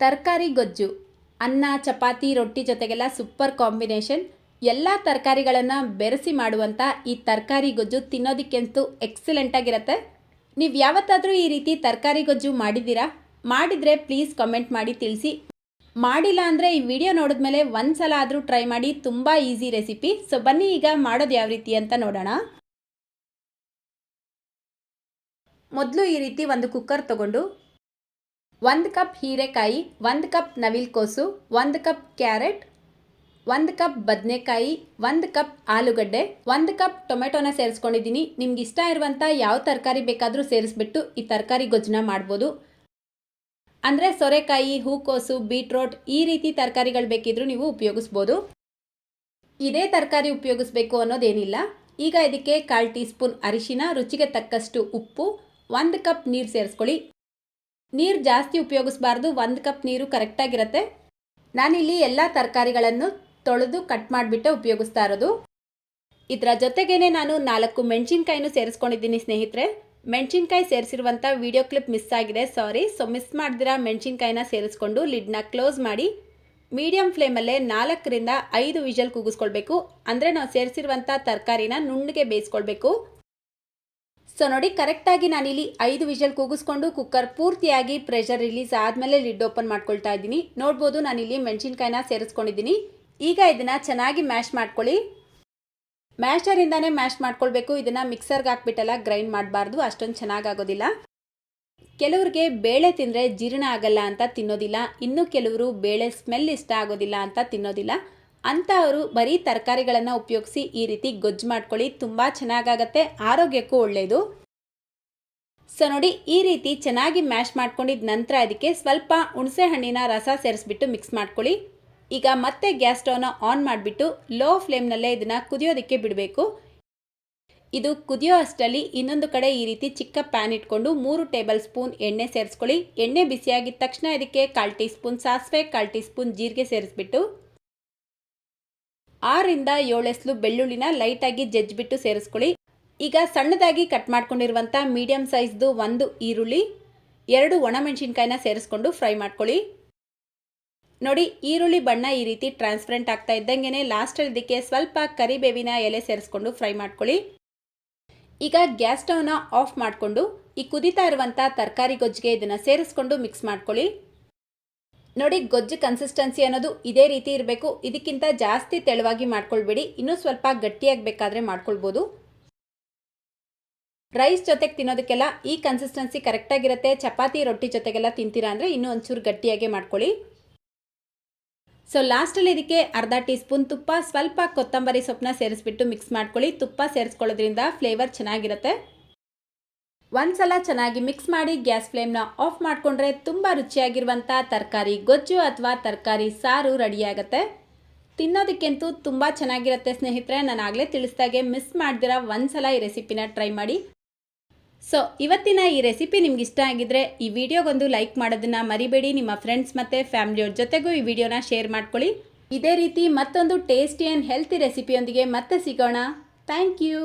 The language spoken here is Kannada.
ತರಕಾರಿ ಗೊಜ್ಜು, ಅನ್ನ, ಚಪಾತಿ, ರೊಟ್ಟಿ ಜೊತೆಗೆಲ್ಲ ಸೂಪರ್ ಕಾಂಬಿನೇಷನ್ ಎಲ್ಲ ತರಕಾರಿಗಳನ್ನು ಬೆರೆಸಿ ಮಾಡುವಂಥ ಈ ತರಕಾರಿ ಗೊಜ್ಜು ತಿನ್ನೋದಕ್ಕಂತೂ ಎಕ್ಸಲೆಂಟಾಗಿರುತ್ತೆ ನೀವು ಯಾವತ್ತಾದರೂ ಈ ರೀತಿ ತರಕಾರಿ ಗೊಜ್ಜು ಮಾಡಿದ್ದೀರಾ? ಮಾಡಿದರೆ ಪ್ಲೀಸ್ ಕಮೆಂಟ್ ಮಾಡಿ ತಿಳಿಸಿ. ಮಾಡಿಲ್ಲ ಅಂದರೆ ಈ ವಿಡಿಯೋ ನೋಡಿದ್ಮೇಲೆ ಒಂದು ಸಲ ಆದರೂ ಟ್ರೈ ಮಾಡಿ, ತುಂಬ ಈಸಿ ರೆಸಿಪಿ ಸೊ ಬನ್ನಿ ಈಗ ಮಾಡೋದು ಯಾವ ರೀತಿ ಅಂತ ನೋಡೋಣ. ಮೊದಲು ಈ ರೀತಿ ಒಂದು ಕುಕ್ಕರ್ ತಗೊಂಡು ಒಂದು ಕಪ್ ಹೀರೆಕಾಯಿ, ಒಂದು ಕಪ್ ನವಿಲ್ಕೋಸು, ಒಂದು ಕಪ್ ಕ್ಯಾರೆಟ್, ಒಂದು ಕಪ್ ಬದನೆಕಾಯಿ, ಒಂದು ಕಪ್ ಆಲೂಗಡ್ಡೆ, ಒಂದು ಕಪ್ ಟೊಮೆಟೊನ ಸೇರಿಸ್ಕೊಂಡಿದ್ದೀನಿ. ನಿಮ್ಗೆ ಇಷ್ಟ ಇರುವಂಥ ಯಾವ ತರಕಾರಿ ಬೇಕಾದರೂ ಸೇರಿಸ್ಬಿಟ್ಟು ಈ ತರಕಾರಿ ಗೊಜ್ಜನ ಮಾಡ್ಬೋದು. ಅಂದರೆ ಸೊರೆಕಾಯಿ, ಹೂಕೋಸು, ಬೀಟ್ರೋಟ್ ಈ ರೀತಿ ತರಕಾರಿಗಳು ಬೇಕಿದ್ರೂ ನೀವು ಉಪಯೋಗಿಸ್ಬೋದು. ಇದೇ ತರಕಾರಿ ಉಪಯೋಗಿಸ್ಬೇಕು ಅನ್ನೋದೇನಿಲ್ಲ. ಈಗ ಇದಕ್ಕೆ ಕಾಲು ಟೀ ಸ್ಪೂನ್ ಅರಿಶಿನ, ರುಚಿಗೆ ತಕ್ಕಷ್ಟು ಉಪ್ಪು, ಒಂದು ಕಪ್ ನೀರು ಸೇರಿಸ್ಕೊಳ್ಳಿ. ನೀರು ಜಾಸ್ತಿ ಉಪಯೋಗಿಸ್ಬಾರ್ದು, ಒಂದು ಕಪ್ ನೀರು ಕರೆಕ್ಟಾಗಿರತ್ತೆ ನಾನಿಲ್ಲಿ ಎಲ್ಲ ತರಕಾರಿಗಳನ್ನು ತೊಳೆದು ಕಟ್ ಮಾಡಿಬಿಟ್ಟೆ ಉಪಯೋಗಿಸ್ತಾ ಇರೋದು. ಇದರ ಜೊತೆಗೇನೆ ನಾನು ನಾಲ್ಕು ಮೆಣಸಿನ್ಕಾಯಿನೂ ಸೇರಿಸ್ಕೊಂಡಿದ್ದೀನಿ ಸ್ನೇಹಿತರೆ. ಮೆಣಸಿನ್ಕಾಯಿ ಸೇರಿಸಿರುವಂಥ ವಿಡಿಯೋ ಕ್ಲಿಪ್ ಮಿಸ್ ಆಗಿದೆ ಸಾರಿ ಸೊ ಮಿಸ್ ಮಾಡಿದಿರ ಮೆಣಸಿನ್ಕಾಯಿನ ಸೇರಿಸ್ಕೊಂಡು ಲಿಡ್ನ ಕ್ಲೋಸ್ ಮಾಡಿ ಮೀಡಿಯಂ ಫ್ಲೇಮಲ್ಲೇ ನಾಲ್ಕರಿಂದ ಐದು ವಿಷಲ್ ಕೂಗಿಸ್ಕೊಳ್ಬೇಕು ಅಂದರೆ ನಾವು ಸೇರಿಸಿರುವಂಥ ತರಕಾರಿನ ನುಣ್ಣಗೆ ಬೇಯಿಸ್ಕೊಳ್ಬೇಕು. ಸೊ ನೋಡಿ, ಕರೆಕ್ಟಾಗಿ ನಾನಿಲ್ಲಿ ಐದು ವಿಷಲ್ ಕೂಗಿಸ್ಕೊಂಡು ಕುಕ್ಕರ್ ಪೂರ್ತಿಯಾಗಿ ಪ್ರೆಷರ್ ರಿಲೀಸ್ ಆದಮೇಲೆ ಲಿಡ್ ಓಪನ್ ಮಾಡ್ಕೊಳ್ತಾ ಇದ್ದೀನಿ. ನೋಡ್ಬೋದು ನಾನಿಲ್ಲಿ ಮೆಣಸಿನ್ಕಾಯಿನ ಸೇರಿಸ್ಕೊಂಡಿದ್ದೀನಿ. ಈಗ ಇದನ್ನು ಚೆನ್ನಾಗಿ ಮ್ಯಾಶ್ ಮಾಡ್ಕೊಳ್ಳಿ. ಮ್ಯಾಶರಿಂದಾನೇ ಮ್ಯಾಶ್ ಮಾಡ್ಕೊಳ್ಬೇಕು. ಇದನ್ನು ಮಿಕ್ಸರ್ಗೆ ಹಾಕ್ಬಿಟ್ಟೆಲ್ಲ, ಗ್ರೈಂಡ್ ಮಾಡಬಾರ್ದು. ಅಷ್ಟೊಂದು ಚೆನ್ನಾಗಾಗೋದಿಲ್ಲ. ಕೆಲವರಿಗೆ ಬೇಳೆ ತಿಂದರೆ ಜೀರ್ಣ ಆಗಲ್ಲ ಅಂತ ತಿನ್ನೋದಿಲ್ಲ. ಇನ್ನು ಕೆಲವರು ಬೇಳೆ ಸ್ಮೆಲ್ ಇಷ್ಟ ಆಗೋದಿಲ್ಲ ಅಂತ ತಿನ್ನೋದಿಲ್ಲ. ಅಂಥವರು ಬರೀ ತರಕಾರಿಗಳನ್ನು ಉಪಯೋಗಿಸಿ ಈ ರೀತಿ ಗೊಜ್ಜು ಮಾಡ್ಕೊಳ್ಳಿ. ತುಂಬ ಚೆನ್ನಾಗಾಗತ್ತೆ. ಆರೋಗ್ಯಕ್ಕೂ ಒಳ್ಳೆಯದು ಸೊ ನೋಡಿ, ಈ ರೀತಿ ಚೆನ್ನಾಗಿ ಮ್ಯಾಶ್ ಮಾಡ್ಕೊಂಡಿದ್ದ ನಂತರ ಅದಕ್ಕೆ ಸ್ವಲ್ಪ ಹುಣಸೆ ಹಣ್ಣಿನ ರಸ ಸೇರಿಸ್ಬಿಟ್ಟು ಮಿಕ್ಸ್ ಮಾಡ್ಕೊಳ್ಳಿ. ಈಗ ಮತ್ತೆ ಗ್ಯಾಸ್ ಸ್ಟವ್ನ ಆನ್ ಮಾಡಿಬಿಟ್ಟು ಲೋ ಫ್ಲೇಮ್ನಲ್ಲೇ ಇದನ್ನು ಕುದಿಯೋದಕ್ಕೆ ಬಿಡಬೇಕು. ಇದು ಕುದಿಯೋ ಅಷ್ಟರಲ್ಲಿ ಇನ್ನೊಂದು ಕಡೆ ಈ ರೀತಿ ಚಿಕ್ಕ ಪ್ಯಾನ್ ಇಟ್ಕೊಂಡು ಮೂರು ಟೇಬಲ್ ಸ್ಪೂನ್ ಎಣ್ಣೆ ಸೇರಿಸ್ಕೊಳ್ಳಿ. ಎಣ್ಣೆ ಬಿಸಿಯಾಗಿದ್ದ ತಕ್ಷಣ ಇದಕ್ಕೆ ಕಾಲು ಟೀ ಸ್ಪೂನ್ ಸಾಸಿವೆ, ಕಾಲು ಟೀ ಸ್ಪೂನ್ ಜೀರಿಗೆ ಸೇರಿಸ್ಬಿಟ್ಟು ಆರಿಂದ ಏಳೆಸ್ಲು ಬೆಳ್ಳುಳ್ಳಿನ ಲೈಟಾಗಿ ಜಜ್ಜಿಬಿಟ್ಟು ಸೇರಿಸ್ಕೊಳ್ಳಿ. ಈಗ ಸಣ್ಣದಾಗಿ ಕಟ್ ಮಾಡ್ಕೊಂಡಿರುವಂಥ ಮೀಡಿಯಂ ಸೈಜ್ದು ಒಂದು ಈರುಳ್ಳಿ, ಎರಡು ಒಣಮೆಣಸಿನ್ಕಾಯಿನ ಸೇರಿಸ್ಕೊಂಡು ಫ್ರೈ ಮಾಡ್ಕೊಳ್ಳಿ. ನೋಡಿ, ಈರುಳ್ಳಿ ಬಣ್ಣ ಈ ರೀತಿ ಟ್ರಾನ್ಸ್ಪರೆಂಟ್ ಆಗ್ತಾ ಇದ್ದಂಗೆ ಲಾಸ್ಟಲ್ಲಿ ಇದಕ್ಕೆ ಸ್ವಲ್ಪ ಕರಿಬೇವಿನ ಎಲೆ ಸೇರಿಸ್ಕೊಂಡು ಫ್ರೈ ಮಾಡ್ಕೊಳ್ಳಿ. ಈಗ ಗ್ಯಾಸ್ ಸ್ಟವ್ನ ಆಫ್ ಮಾಡಿಕೊಂಡು ಈ ಕುದಿತಾ ಇರುವಂಥ ತರಕಾರಿ ಗೊಜ್ಜಿಗೆ ಇದನ್ನು ಸೇರಿಸ್ಕೊಂಡು ಮಿಕ್ಸ್ ಮಾಡ್ಕೊಳ್ಳಿ. ನೋಡಿ, ಗೊಜ್ಜು ಕನ್ಸಿಸ್ಟೆನ್ಸಿ ಅನ್ನೋದು ಇದೇ ರೀತಿ ಇರಬೇಕು. ಇದಕ್ಕಿಂತ ಜಾಸ್ತಿ ತೆಳುವಾಗಿ ಮಾಡ್ಕೊಳ್ಬೇಡಿ. ಇನ್ನೂ ಸ್ವಲ್ಪ ಗಟ್ಟಿಯಾಗಬೇಕಾದ್ರೆ ಮಾಡ್ಕೊಳ್ಬೋದು. ರೈಸ್ ಜೊತೆಗೆ ತಿನ್ನೋದಕ್ಕೆಲ್ಲ ಈ ಕನ್ಸಿಸ್ಟೆನ್ಸಿ ಕರೆಕ್ಟಾಗಿರುತ್ತೆ ಚಪಾತಿ, ರೊಟ್ಟಿ ಜೊತೆಗೆಲ್ಲ ತಿಂತೀರಾ ಅಂದರೆ ಇನ್ನೂ ಒಂಚೂರು ಗಟ್ಟಿಯಾಗೆ ಮಾಡ್ಕೊಳ್ಳಿ. ಸೊ ಲಾಸ್ಟಲ್ಲಿ ಇದಕ್ಕೆ ಅರ್ಧ ಟೀ ಸ್ಪೂನ್ ತುಪ್ಪ, ಸ್ವಲ್ಪ ಕೊತ್ತಂಬರಿ ಸೊಪ್ಪನ್ನ ಸೇರಿಸ್ಬಿಟ್ಟು ಮಿಕ್ಸ್ ಮಾಡ್ಕೊಳ್ಳಿ. ತುಪ್ಪ ಸೇರಿಸ್ಕೊಳ್ಳೋದ್ರಿಂದ ಫ್ಲೇವರ್ ಚೆನ್ನಾಗಿರುತ್ತೆ. ಒಂದ್ಸಲ ಚೆನ್ನಾಗಿ ಮಿಕ್ಸ್ ಮಾಡಿ ಗ್ಯಾಸ್ ಫ್ಲೇಮ್ನ ಆಫ್ ಮಾಡಿಕೊಂಡ್ರೆ ತುಂಬ ರುಚಿಯಾಗಿರುವಂಥ ತರಕಾರಿ ಗೊಜ್ಜು ಅಥವಾ ತರಕಾರಿ ಸಾರು ರೆಡಿಯಾಗತ್ತೆ ತಿನ್ನೋದಕ್ಕೆಂತೂ ತುಂಬ ಚೆನ್ನಾಗಿರುತ್ತೆ ಸ್ನೇಹಿತರೆ, ನಾನು ಆಗಲೇ ತಿಳಿಸ್ದಾಗೆ ಮಿಸ್ ಮಾಡ್ದಿರ ಒಂದ್ಸಲ ಈ ರೆಸಿಪಿನ ಟ್ರೈ ಮಾಡಿ. ಸೊ ಇವತ್ತಿನ ಈ ರೆಸಿಪಿ ನಿಮ್ಗೆ ಇಷ್ಟ ಆಗಿದ್ರೆ ಈ ವಿಡಿಯೋಗೊಂದು ಲೈಕ್ ಮಾಡೋದನ್ನ ಮರಿಬೇಡಿ, ನಿಮ್ಮ ಫ್ರೆಂಡ್ಸ್ ಮತ್ತು ಫ್ಯಾಮಿಲಿಯವ್ರ ಜೊತೆಗೂ ಈ ವಿಡಿಯೋನ ಶೇರ್ ಮಾಡ್ಕೊಳ್ಳಿ. ಇದೇ ರೀತಿ ಮತ್ತೊಂದು ಟೇಸ್ಟಿ ಆ್ಯಂಡ್ ಹೆಲ್ತಿ ರೆಸಿಪಿಯೊಂದಿಗೆ ಮತ್ತೆ ಸಿಗೋಣ. Thank you